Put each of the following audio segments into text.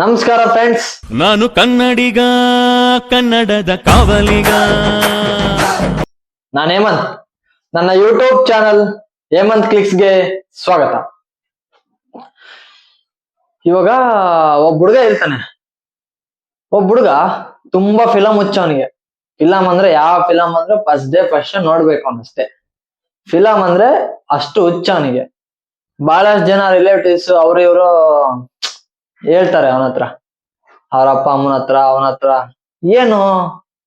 ನಮಸ್ಕಾರ ಫ್ರೆಂಡ್ಸ್ ನಾನು ಕನ್ನಡಿಗ ಕನ್ನಡದ ಕಾವಲಿಗ. ನಾನು ಹೇಮಂತ್. ನನ್ನ ಯೂಟ್ಯೂಬ್ ಚಾನಲ್ ಹೇಮಂತ್ ಕ್ಲಿಕ್ಸ್ಗೆ ಸ್ವಾಗತ. ಇವಾಗ ಒಬ್ಬ ಹುಡುಗ ಇರ್ತಾನೆ ಒಬ್ಬ ಹುಡುಗ ತುಂಬಾ ಫಿಲಂ ಹುಚ್ಚ ಅವನಿಗೆ ಫಿಲಂ ಅಂದ್ರೆ ಯಾವ ಫಿಲಂ ಅಂದ್ರೆ ಫಸ್ಟ್ ಡೇ ಫಸ್ಟ್ ನೋಡ್ಬೇಕು ಅವನಷ್ಟೇ ಫಿಲಂ ಅಂದ್ರೆ ಅಷ್ಟು ಹುಚ್ಚ ಅವನಿಗೆ ಬಹಳಷ್ಟು ಜನ ರಿಲೇಟಿವ್ಸ್ ಅವ್ರ ಇವರು ಹೇಳ್ತಾರೆ ಅವನ ಹತ್ರ. ಅವ್ರ ಅಪ್ಪ, ಅಮ್ಮನ ಹತ್ರ, ಅವನ ಹತ್ರ. ಏನು?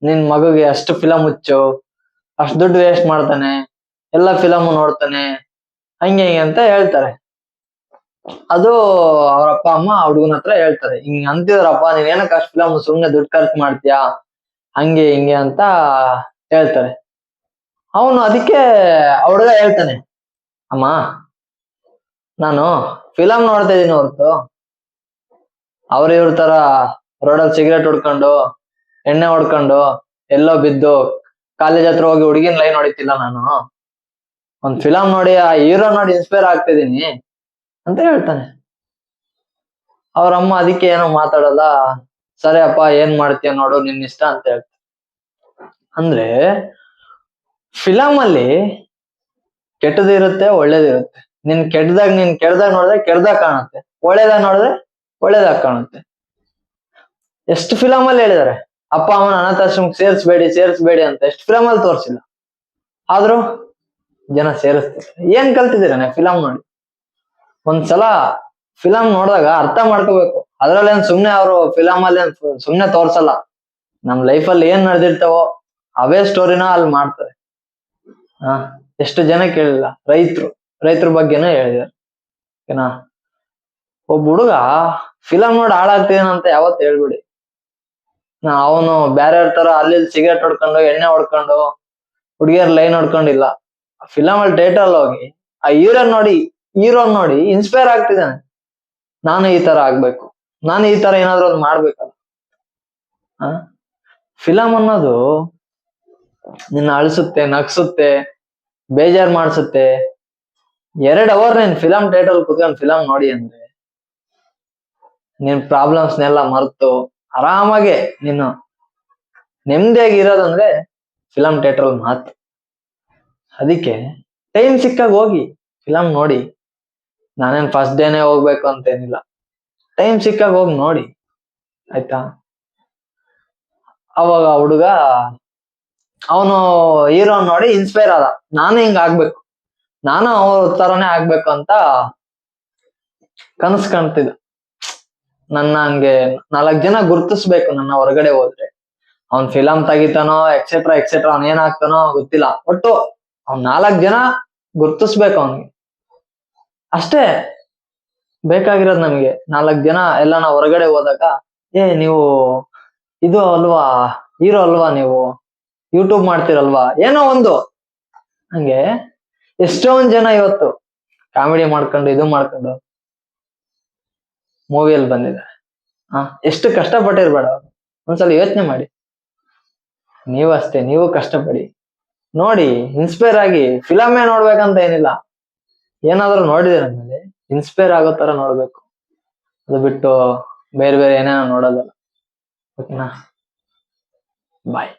ನಿನ್ ಮಗುಗೆ ಅಷ್ಟು ಫಿಲಂ ಹುಚ್ಚು. ಅಷ್ಟು ದುಡ್ಡು ವೇಸ್ಟ್ ಮಾಡ್ತಾನೆ. ಎಲ್ಲ ಫಿಲಮ್ ನೋಡ್ತಾನೆ. ಹಂಗೆ ಹಿಂಗೆ ಅಂತ ಹೇಳ್ತಾರೆ. ಅದು ಅವ್ರ ಅಪ್ಪ, ಅಮ್ಮ ಹುಡುಗನ ಹತ್ರ ಹೇಳ್ತಾರೆ. ಹಿಂಗ್ ಅಂತಿದ್ರಪ್ಪ ನೀನ್ ಏನಕ್ಕೆ ಅಷ್ಟು ಫಿಲಮ್ ಸುಮ್ನೆ ದುಡ್ಡು ಖರ್ಚು ಮಾಡ್ತೀಯಾ? ಹಂಗೆ ಹಿಂಗೆ ಅಂತ ಹೇಳ್ತಾರೆ. ಅವನು ಅದಕ್ಕೆ ಹುಡುಗ ಹೇಳ್ತಾನೆ, ಅಮ್ಮ, ನಾನು ಫಿಲಮ್ ನೋಡ್ತಾ ಇದೀನಿ ಹೊರತು. ಅವ್ರ ಇವ್ರ ತರ ರೋಡಲ್ಲಿ ಸಿಗರೇಟ್ ಹೊಡ್ಕೊಂಡು, ಎಣ್ಣೆ ಹೊಡ್ಕೊಂಡು, ಎಲ್ಲೋ ಬಿದ್ದು, ಕಾಲೇಜ್ ಹತ್ರ ಹೋಗಿ ಹುಡುಗಿನ ಲೈನ್ ಹೊಡಿತಿಲ್ಲ ನಾನು. ಒಂದ್ ಫಿಲಂ ನೋಡಿ, ಆ ಹೀರೋ ನೋಡಿ ಇನ್ಸ್ಪೈರ್ ಆಗ್ತಿದೀನಿ ಅಂತ ಹೇಳ್ತಾನೆ. ಅವ್ರ ಅಮ್ಮ ಅದಕ್ಕೆ ಏನೋ ಮಾತಾಡಲ್ಲ ಸರಿ ಅಪ್ಪ, ಏನ್ ಮಾಡ್ತೀಯ ನೋಡು, ನಿನ್ ಇಷ್ಟ ಅಂತ ಹೇಳ್ತಾರೆ ಅಂದ್ರೆ ಫಿಲಂ ಅಲ್ಲಿ ಕೆಟ್ಟದಿರುತ್ತೆ, ಒಳ್ಳೇದಿರುತ್ತೆ. ನಿನ್ ಕೆಟ್ಟದಾಗ ನಿನ್ ಕೆಟ್ಟದಾಗ ನೋಡಿದ್ರೆ ಕೆಟ್ಟದಾಗ ಕಾಣುತ್ತೆ. ಒಳ್ಳೇದಾಗ ನೋಡಿದ್ರೆ ಒಳ್ಳೇದಾಗ ಕಾಣುತ್ತೆ. ಎಷ್ಟು ಫಿಲಂ ಅಲ್ಲಿ ಹೇಳಿದಾರೆ? ಅಪ್ಪ, ಅಮ್ಮನ ಅನಾಥಾಶ್ರಮಕ್ಕೆ ಸೇರಿಸ್ಬೇಡಿ ಸೇರಿಸ್ಬೇಡಿ ಅಂತ. ಎಷ್ಟು ಫಿಲಂ ಅಲ್ಲಿ ತೋರಿಸಿಲ್ಲ. ಆದ್ರೂ ಜನ ಸೇರಿಸ್ತಾರೆ. ಏನ್ ಕಲ್ತಿದ್ದೀರ ಫಿಲಂ ನೋಡಿ? ಒಂದ್ಸಲ ಫಿಲಂ ನೋಡಿದಾಗ ಅರ್ಥ ಮಾಡ್ಕೋಬೇಕು. ಅದ್ರಲ್ಲೇನ್ ಸುಮ್ನೆ ಅವರು ಫಿಲಂ ಅಲ್ಲಿ ಏನ್ ಸುಮ್ನೆ ತೋರ್ಸಲ್ಲ. ನಮ್ ಲೈಫ್ ಅಲ್ಲಿ ಏನ್ ನಡೆದಿರ್ತಾವೋ ಅವೇ ಸ್ಟೋರಿನ ಅಲ್ಲಿ ಮಾಡ್ತಾರೆ. ಹಾ ಎಷ್ಟು ಜನ ಕೇಳಿಲ್ಲ. ರೈತರು. ರೈತರ ಬಗ್ಗೆನೂ ಹೇಳಿದಾರೆ ಓಕೆನಾ? ಒಬ್ಬ ಹುಡುಗ ಫಿಲಂ ನೋಡಿ ಹಾಳಾಗ್ತೀನಂತ ಯಾವತ್ತು ಹೇಳ್ಬಿಡಿ. ಅವನು ಬೇರೆ ತರ ಅಲ್ಲಿ ಸಿಗರೇಟ್ ಹೊಡ್ಕೊಂಡು, ಎಣ್ಣೆ ಹೊಡ್ಕೊಂಡು, ಹುಡುಗಿಯರ್ ಲೈನ್ ಹೊಡ್ಕೊಂಡಿಲ್ಲ. ಫಿಲಂ ಅಲ್ಲಿ ಥಿಯೇಟರ್ ಅಲ್ಲಿ ಹೋಗಿ, ಆ ಹೀರೋ ನೋಡಿ ಹೀರೋ ನೋಡಿ ಇನ್ಸ್ಪೈರ್ ಆಗ್ತಿದ್ದಾನೆ. ನಾನು ಈ ತರ ಆಗ್ಬೇಕು. ನಾನು ಈ ತರ ಏನಾದ್ರು ಒಂದು ಮಾಡ್ಬೇಕಲ್ಲ. ಆ? ಫಿಲಂ ಅನ್ನೋದು ನಿನ್ನ ಅಳಿಸುತ್ತೆ, ನಗ್ಸುತ್ತೆ, ಬೇಜಾರ್ ಮಾಡಿಸುತ್ತೆ. ಎರಡ್ ಅವರ್ ನೀನ್ ಫಿಲಂ ಥಿಯೇಟರ್ ಕುತ್ಕೊಂಡು ಫಿಲಂ ನೋಡಿ ಅಂದ್ರೆ ನಿನ್ ಪ್ರಾಬ್ಲಮ್ಸ್ನೆಲ್ಲ ಮರೆತು ಆರಾಮಾಗೆ ನೀನು ನೆಮ್ಮದಿಯಾಗಿ ಇರೋದಂದ್ರೆ ಫಿಲಂ ಥಿಯೇಟರ್ ಮಾತು ಅದಕ್ಕೆ ಟೈಮ್ ಸಿಕ್ಕಾಗ ಹೋಗಿ ಫಿಲಂ ನೋಡಿ. ನಾನೇನ್ ಫಸ್ಟ್ ಡೇನೆ ಹೋಗ್ಬೇಕು ಅಂತ ಏನಿಲ್ಲ ಟೈಮ್ ಸಿಕ್ಕಾಗ ಹೋಗಿ ನೋಡಿ. ಆಯ್ತಾ? ಅವಾಗ ಹುಡುಗ ಅವನು ಹೀರೋ ನೋಡಿ ಇನ್ಸ್ಪೈರ್ ಆದ. ನಾನು ಹಿಂಗ ಆಗ್ಬೇಕು. ನಾನು ಅವ್ರ ತರನೇ ಆಗ್ಬೇಕು ಅಂತ ಕನಸು ಕಾಣ್ತಿದ್ದ. ನನ್ನ ಹಂಗೆ ನಾಲ್ಕ್ ಜನ ಗುರ್ತಿಸ್ಬೇಕು ನನ್ನ ಹೊರಗಡೆ ಹೋದ್ರೆ. ಅವ್ನ್ ಫಿಲಂ ತೆಗಿತಾನೋ ಎಕ್ಸೆಟ್ರಾ ಎಕ್ಸೆಟ್ರಾ ಅವ್ನ್ ಏನಾಗ್ತಾನೋ ಗೊತ್ತಿಲ್ಲ. ಒಟ್ಟು ಅವ್ನ್ ನಾಲ್ಕ್ ಜನ ಗುರ್ತಿಸ್ಬೇಕು ಅವನಿಗೆ. ಅಷ್ಟೇ ಬೇಕಾಗಿರೋದು ನಮ್ಗೆ. ನಾಲ್ಕ್ ಜನ ಎಲ್ಲ ನಾವು ಹೊರಗಡೆ ಹೋದಾಗ, ಏ, ನೀವು ಇದು ಅಲ್ವಾ? ಹೀರೋ ಅಲ್ವಾ ನೀವು? ಯೂಟ್ಯೂಬ್ ಮಾಡ್ತೀರಲ್ವಾ? ಏನೋ ಒಂದು. ಹಂಗೆ ಎಷ್ಟೊಂದ್ ಜನ ಇವತ್ತು ಕಾಮಿಡಿ ಮಾಡ್ಕೊಂಡು, ಇದು ಮಾಡ್ಕೊಂಡು ಮೂವಿಯಲ್ಲಿ ಬಂದಿದೆ. ಹಾ, ಎಷ್ಟು ಕಷ್ಟಪಟ್ಟಿರ್ಬೇಡ ಒಂದ್ಸಲ ಯೋಚನೆ ಮಾಡಿ. ನೀವು ಅಷ್ಟೇ, ನೀವು ಕಷ್ಟಪಡಿ. ನೋಡಿ ಇನ್ಸ್ಪೈರ್ ಆಗಿ ಫಿಲಮೇ ನೋಡ್ಬೇಕಂತ ಏನಿಲ್ಲ. ಏನಾದ್ರೂ ನೋಡಿದ್ರೆ ಅಂದ್ಮೇಲೆ ಇನ್ಸ್ಪೈರ್ ಆಗೋ ತರ ನೋಡ್ಬೇಕು. ಅದು ಬಿಟ್ಟು ಬೇರೆ ಬೇರೆ ಏನೇನೋ ನೋಡೋದಲ್ಲ. ಓಕೆನಾ ಬಾಯ್